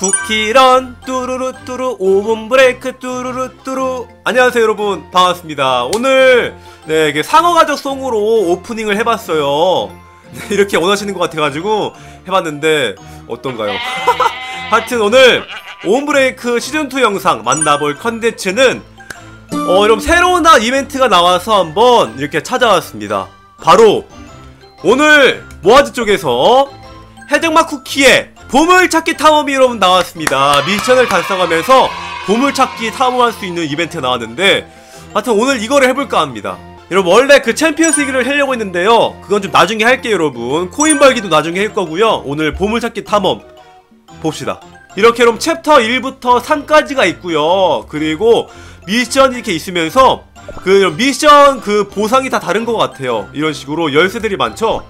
쿠키런 뚜루루 뚜루 5분 브레이크 뚜루루 뚜루. 안녕하세요 여러분. 반갑습니다. 오늘 네 이게 상어가족 송으로 오프닝을 해봤어요. 네, 이렇게 원하시는 것 같아가지고 해봤는데 어떤가요? 하여튼 오늘 5분 브레이크 시즌2 영상 만나볼 컨텐츠는 어 여러분 새로운 이벤트가 나와서 한번 이렇게 찾아왔습니다. 바로 오늘 모아지 쪽에서 해적마 쿠키의 보물찾기 탐험이 여러분 나왔습니다. 미션을 달성하면서 보물찾기 탐험할 수 있는 이벤트가 나왔는데 하여튼 오늘 이거를 해볼까 합니다. 여러분 원래 그 챔피언스 리그를 하려고 했는데요. 그건 좀 나중에 할게요 여러분. 코인 벌기도 나중에 할 거고요. 오늘 보물찾기 탐험 봅시다. 이렇게 여러분 챕터 1부터 3까지가 있고요. 그리고 미션 이렇게 있으면서 그 미션 그 보상이 다 다른 것 같아요. 이런 식으로 열쇠들이 많죠.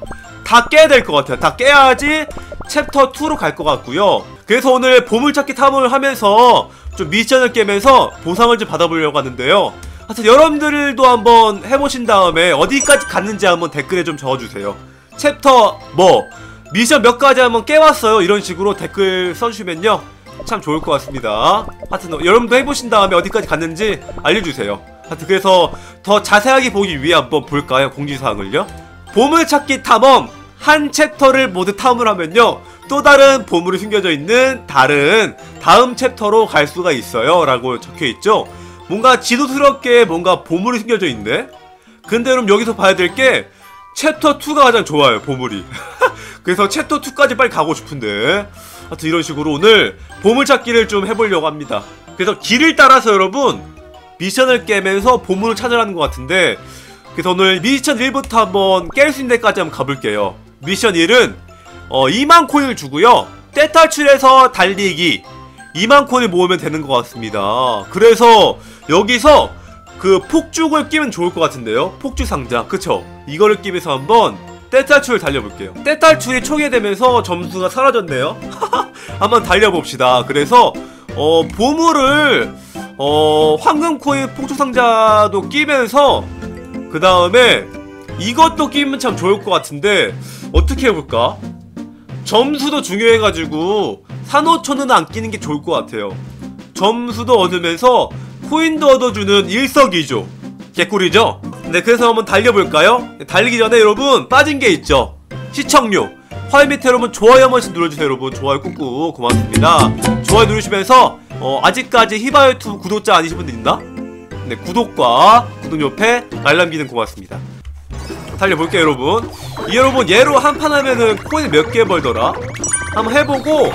다 깨야 될 것 같아요. 다 깨야지 챕터 2로 갈 것 같고요. 그래서 오늘 보물찾기 탐험을 하면서 좀 미션을 깨면서 보상을 좀 받아보려고 하는데요. 하여튼 여러분들도 한번 해보신 다음에 어디까지 갔는지 한번 댓글에 좀 적어주세요. 챕터 뭐 미션 몇 가지 한번 깨왔어요. 이런 식으로 댓글 써주시면요. 참 좋을 것 같습니다. 하여튼 여러분도 해보신 다음에 어디까지 갔는지 알려주세요. 하여튼 그래서 더 자세하게 보기 위해 한번 볼까요? 공지사항을요. 보물찾기 탐험 한 챕터를 모두 탐을 하면요. 또 다른 보물이 숨겨져 있는 다른 다음 챕터로 갈 수가 있어요. 라고 적혀있죠. 뭔가 지도스럽게 뭔가 보물이 숨겨져 있네. 근데 그럼 여기서 봐야 될 게 챕터 2가 가장 좋아요 보물이 그래서 챕터 2까지 빨리 가고 싶은데. 하여튼 이런 식으로 오늘 보물찾기를 좀 해보려고 합니다. 그래서 길을 따라서 여러분 미션을 깨면서 보물을 찾으라는 것 같은데. 그래서 오늘 미션 1부터 한번 깰 수 있는 데까지 한번 가볼게요 미션 1은 어, 2만 코인을 주고요. 때 탈출해서 달리기 2만 코인을 모으면 되는 것 같습니다. 그래서 여기서 그 폭죽을 끼면 좋을 것 같은데요. 폭죽 상자, 그쵸? 이거를 끼면서 한번 떼탈출을 달려볼게요. 떼탈출이 초기되면서 점수가 사라졌네요. 한번 달려봅시다. 그래서 어 보물을 어 황금 코인 폭죽 상자도 끼면서 그 다음에 이것도 끼면 참 좋을 것 같은데 어떻게 해볼까? 점수도 중요해가지고 산호천은 안 끼는 게 좋을 것 같아요 점수도 얻으면서 코인도 얻어주는 일석이조 개꿀이죠? 네 그래서 한번 달려볼까요? 달리기 전에 여러분 빠진 게 있죠 시청료 화면 밑에 여러분 좋아요 한 번씩 눌러주세요 여러분 좋아요 꾹꾹 고맙습니다 좋아요 누르시면서 어, 아직까지 히바유튜브 구독자 아니신 분들 있나? 네 구독과 구독 옆에 알람 기능 고맙습니다 달려볼게요 여러분 이 여러분 얘로 한 판 하면은 코인 몇 개 벌더라? 한번 해보고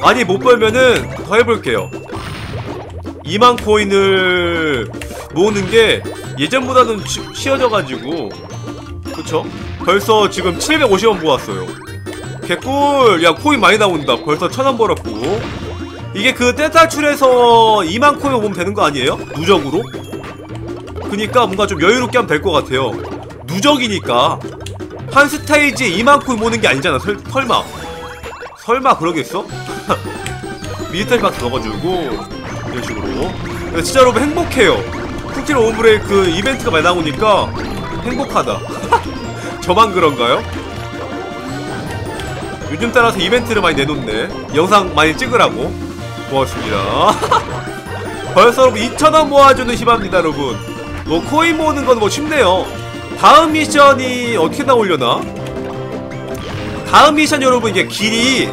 많이 못 벌면은 더 해볼게요 2만 코인을 모으는 게 예전보다는 쉬워져가지고 그쵸? 벌써 지금 750원 모았어요 개꿀 야 코인 많이 나온다 벌써 1000원 벌었고 이게 그 떼탈출에서 2만 코인 모으면 되는 거 아니에요? 누적으로? 그니까 뭔가 좀 여유롭게 하면 될 것 같아요 누적이니까. 한 스테이지에 2만 코인 모는 게 아니잖아 설, 설마. 설마 그러겠어? 미리터리 박스 넣어가지고 이런 식으로. 진짜 여러분 행복해요. 쿠키를 오브레이크 그 이벤트가 많이 나오니까 행복하다. 저만 그런가요? 요즘 따라서 이벤트를 많이 내놓네. 영상 많이 찍으라고. 고맙습니다. 벌써 여러분 2,000원 모아주는 희망입니다 여러분. 뭐 코인 모으는 건 뭐 쉽네요 다음 미션이 어떻게 나오려나? 다음 미션 여러분 이게 길이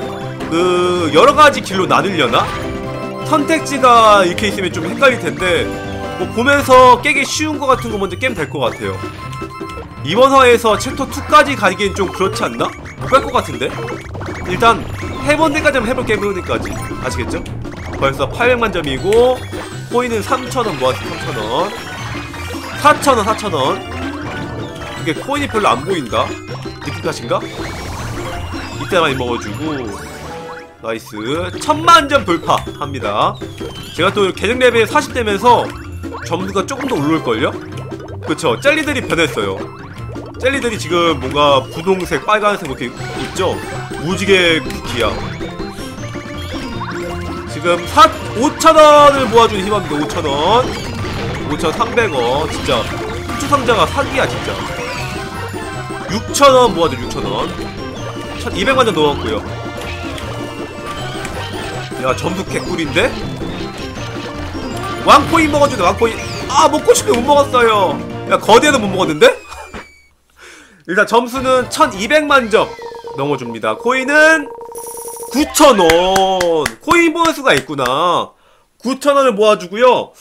그 여러가지 길로 나누려나? 선택지가 이렇게 있으면 좀 헷갈릴 텐데 뭐 보면서 깨기 쉬운 거 같은 거 먼저 깨면 될 것 같아요 이번 화에서 챕터 2까지 가기엔 좀 그렇지 않나? 못 갈 것 같은데? 일단 해본 데까지 한번 해볼게 해본 데까지 아시겠죠? 벌써 800만 점이고 코인은 3,000원 모았어 3,000원 4,000원 4,000원 이게 코인이 별로 안 보인다? 느낌 탓인가? 이때 많이 먹어주고. 나이스. 천만점 돌파합니다. 제가 또 계정 레벨 40되면서 점수가 조금 더 올라올걸요? 그쵸. 젤리들이 변했어요. 젤리들이 지금 뭔가 분홍색 빨간색 이렇게 있죠? 무지개 쿠키야. 지금 4, 5천원을 모아주는 희망입니다 5천원. 5천 300원. 진짜. 후추 상자가 사기야 진짜 6,000원 모아줘 6,000원. 1,200만원 넣었고요. 야 점수 개꿀인데? 왕코인 먹어주네 왕코인. 아 먹고 싶은데 못 먹었어요. 야 거대도 못 먹었는데? 일단 점수는 1200만 점 넘어줍니다. 코인은 9,000원. 코인 보너스가 있구나. 9,000원을 모아주고요.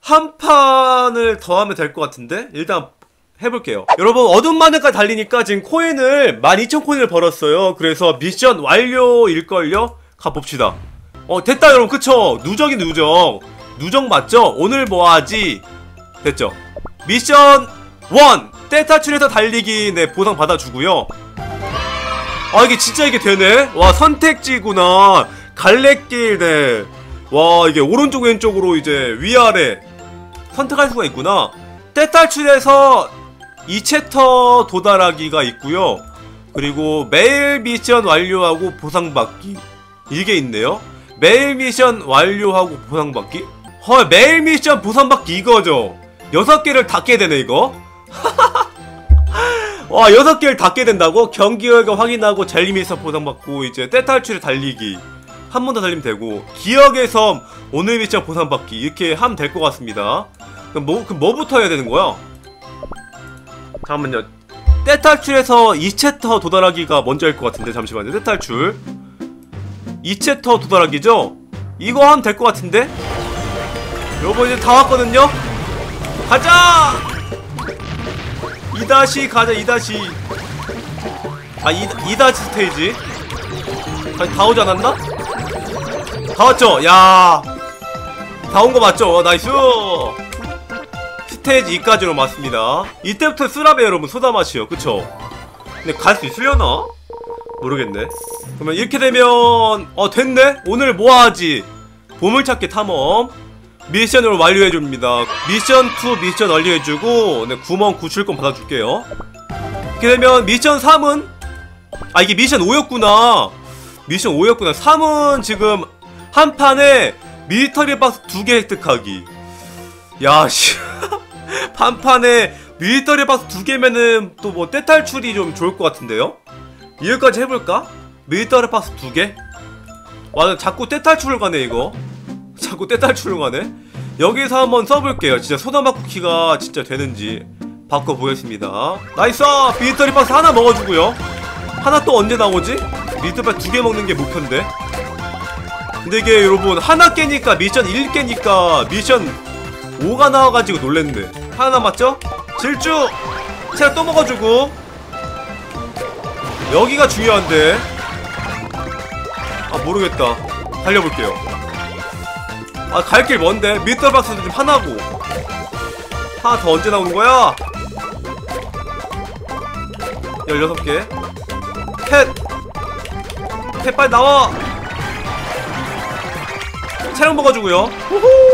한 판을 더 하면 될 것 같은데? 일단 해볼게요. 여러분 어둠 마늘까지 달리니까 지금 코인을 12,000코인을 벌었어요. 그래서 미션 완료일걸요? 가봅시다. 어 됐다 여러분. 그쵸? 누적이 누적. 누적 맞죠? 오늘 뭐하지? 됐죠? 미션 1 떼타출에서 달리기 네 보상 받아주고요. 아 이게 진짜 이게 되네? 와 선택지구나. 갈래길 네와 이게 오른쪽 왼쪽으로 이제 위아래 선택할 수가 있구나. 떼탈출에서 2챕터 도달하기가 있고요. 그리고 매일 미션 완료하고 보상받기. 이게 있네요. 매일 미션 완료하고 보상받기? 헐 매일 미션 보상받기 이거죠. 6개를 닫게 되네 이거. 와 여섯 개를 닫게 된다고? 경기 결과 확인하고 젤리미서 보상받고 이제 떼탈출에 달리기. 한 번 더 달리면 되고. 기억의 섬 오늘 미션 보상받기. 이렇게 하면 될 것 같습니다. 그럼 뭐, 그럼 뭐부터 해야 되는 거야? 잠깐만요 떼탈출에서 2챕터 도달하기가 먼저일 것 같은데 잠시만요 떼탈출 2챕터 도달하기죠? 이거 하면 될 것 같은데? 여러분 이제 다 왔거든요? 가자! 2다시 가자 2다시 아 2, 2다시 스테이지 아, 다 오지 않았나? 다 왔죠? 야 다 온 거 맞죠? 어, 나이스 스테이지 2까지로 맞습니다 이때부터 쓰라베 여러분 소다맛이요 그쵸? 근데 갈 수 있으려나? 모르겠네 그러면 이렇게 되면 어 됐네? 오늘 뭐하지? 보물찾기 탐험 미션을 완료해줍니다. 미션 2 미션 완료해주고 네, 구멍 구출권 받아줄게요. 이렇게 되면 미션 3은 아 이게 미션 5였구나. 미션 5였구나. 3은 지금 한 판에 밀리터리 박스 두 개 획득하기. 야 씨. 한 판에 밀리터리 박스 두 개면은 또뭐 떼탈출이 좀 좋을 것 같은데요? 이거까지 해볼까? 밀리터리 박스 두 개? 와 자꾸 떼탈출을 가네 이거. 자꾸 떼딸출을 가네 여기서 한번 써볼게요 진짜 소다맛 쿠키가 진짜 되는지 바꿔보겠습니다 나이스 비리터리 박스 하나 먹어주고요 하나 또 언제 나오지? 미트박 두개 먹는 게 목표인데 근데 이게 여러분 하나 깨니까 미션 1 깨니까 미션 5가 나와가지고 놀랬네 하나 남았죠? 질주! 제가 또 먹어주고 여기가 중요한데 아 모르겠다 달려볼게요 아 갈 길 먼데 미터박스도 좀 하나고 하나 더 언제 나오는 거야? 16개 캣! 캣 빨리 나와! 체력 먹어주고요 후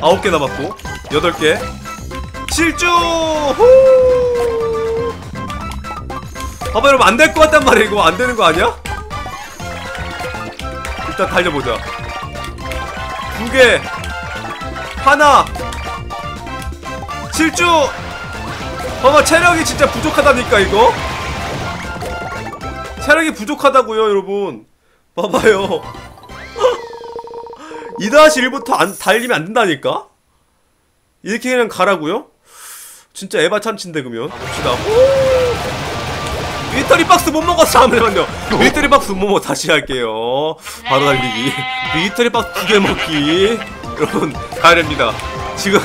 후! 9개 남았고 8개 실주! 후! 봐봐 여러분 안 될 것 같단 말이야 이거 안 되는 거 아니야? 일단 달려보자 두 개 하나 실주 봐봐 체력이 진짜 부족하다니까 이거 체력이 부족하다고요 여러분 봐봐요 2-1부터 안, 달리면 안 된다니까? 이렇게 그냥 가라고요? 진짜 에바 참친데 그러면? 봅시다. 미터리 박스 못 먹었어 잠깐만요 미터리 박스 못 먹어. 다시 할게요. 바로 달리기. 미터리 박스 두 개 먹기. 여러분 가야 됩니다. 지금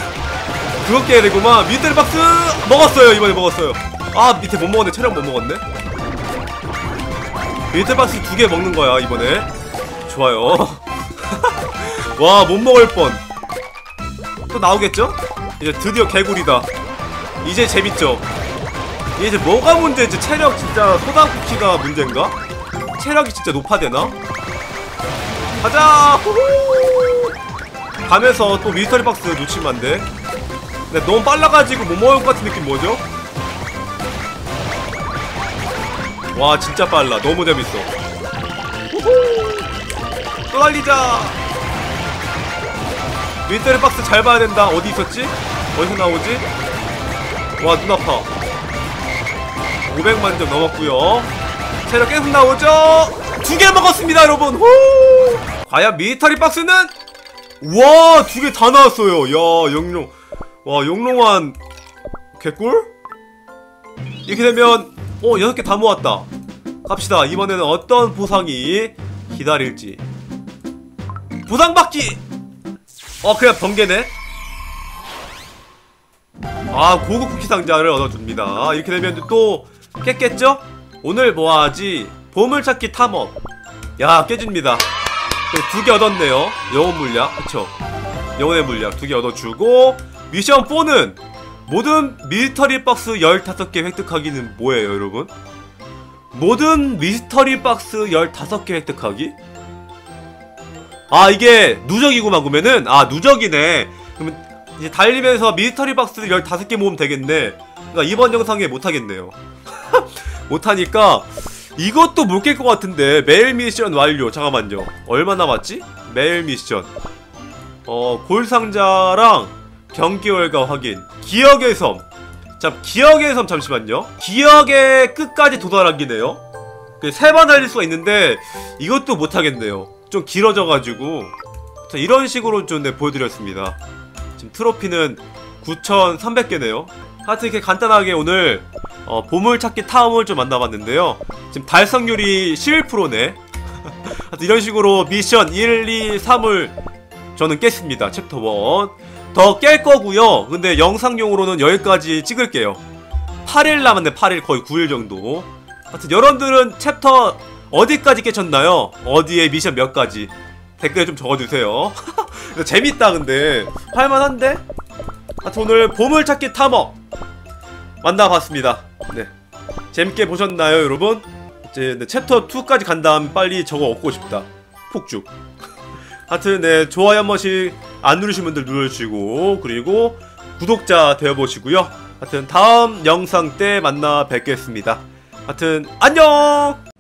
그렇게 해야 되구만. 미터리 박스 먹었어요. 이번에 먹었어요. 아 밑에 못 먹었네. 체력 못 먹었네. 미터리 박스 두 개 먹는 거야 이번에. 좋아요 와 못 먹을 뻔또 나오겠죠? 이제 드디어 개구리다 이제 재밌죠? 이제 뭐가 문제지? 체력 진짜 소다쿠키가 문제인가? 체력이 진짜 높아되나? 가자! 후후! 가면서 또 미스터리 박스 놓치면 안 돼. 근데 너무 빨라가지고 못 먹을 것 같은 느낌 뭐죠? 와 진짜 빨라 너무 재밌어 후후! 또 달리자 미스터리 박스 잘 봐야 된다. 어디 있었지? 어디서 나오지? 와 눈 아파. 500만 점 넘었고요. 체력 계속 나오죠? 두 개 먹었습니다 여러분. 호! 과연 미리터리 박스는? 와 두 개 다 나왔어요. 야 영롱. 와 영롱한 개꿀? 이렇게 되면 어 여섯 개 다 모았다. 갑시다. 이번에는 어떤 보상이 기다릴지. 보상 받기 어 그냥 번개네 아 고급 쿠키 상자를 얻어줍니다 이렇게 되면 또 깼겠죠? 오늘 뭐하지? 보물찾기 탐험 야 깨집니다 두 개 얻었네요 영혼 물약 그쵸 영혼의 물약 두 개 얻어주고 미션 4는 모든 미스터리 박스 15개 획득하기는 뭐예요 여러분? 모든 미스터리 박스 15개 획득하기? 아 이게 누적이구만 그러면은 아 누적이네. 그러면 이제 달리면서 미스터리 박스 15개 모으면 되겠네. 그러니까 이번 영상에 못하겠네요. 못하니까 이것도 못 깰 것 같은데. 매일 미션 완료. 잠깐만요. 얼마 남았지? 매일 미션. 어 골상자랑 경기 월가 확인. 기억의 섬. 자, 기억의 섬 잠시만요. 기억의 끝까지 도달하기네요. 세 번 달릴 수가 있는데 이것도 못 하겠네요. 좀 길어져가지고 자, 이런 식으로 좀 네, 보여드렸습니다. 지금 트로피는 9,300개네요. 하여튼 이렇게 간단하게 오늘 어, 보물찾기 탐험을 좀 만나봤는데요. 지금 달성률이 11%네. 하여튼 이런 식으로 미션 1, 2, 3을 저는 깼습니다. 챕터 1. 더 깰 거고요. 근데 영상용으로는 여기까지 찍을게요. 8일 남았네. 8일 거의 9일 정도. 하여튼 여러분들은 챕터 어디까지 깨쳤나요? 어디에 미션 몇 가지? 댓글에 좀 적어주세요. 재밌다 근데 할만한데? 하여튼 오늘 보물찾기 탐험 만나봤습니다. 네 재밌게 보셨나요 여러분? 이제 네, 챕터 2까지 간 다음 빨리 저거 얻고 싶다. 폭죽. 하여튼 네 좋아요 한 번씩 안 누르신 분들 눌러주시고 그리고 구독자 되어보시고요 하여튼 다음 영상 때 만나 뵙겠습니다 하여튼 안녕